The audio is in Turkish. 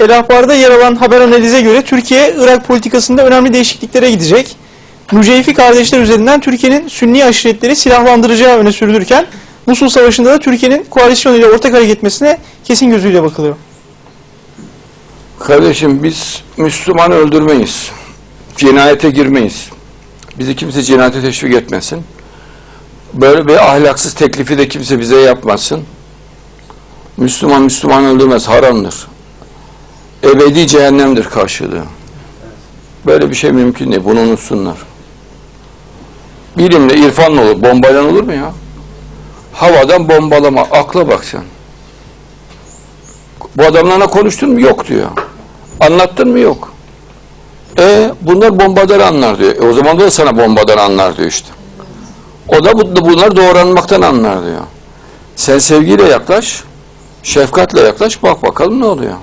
El Ahbar'da yer alan haber analize göre Türkiye Irak politikasında önemli değişikliklere gidecek. Müceyfi kardeşler üzerinden Türkiye'nin Sünni aşiretleri silahlandıracağı öne sürülürken Musul Savaşı'nda da Türkiye'nin koalisyon ile ortak hareket etmesine kesin gözüyle bakılıyor. Kardeşim biz Müslümanı öldürmeyiz. Cinayete girmeyiz. Bizi kimse cinayete teşvik etmesin. Böyle bir ahlaksız teklifi de kimse bize yapmasın. Müslüman Müslüman öldürmez, haramdır. Ebedi cehennemdir karşılığı. Böyle bir şey mümkün değil, bunu unutsunlar. Bilimle, irfanla olur, bombayla olur mu ya? Havadan bombalama, akla bak sen. Bu adamlarla konuştun mu? Yok diyor. Anlattın mı? Yok. E bunlar bombadan anlar diyor. E, o zaman da sana bombadan anlar diyor işte. O da bu- bunlar doğranmaktan anlar diyor. Sen sevgiyle yaklaş, şefkatle yaklaş, bak bakalım ne oluyor.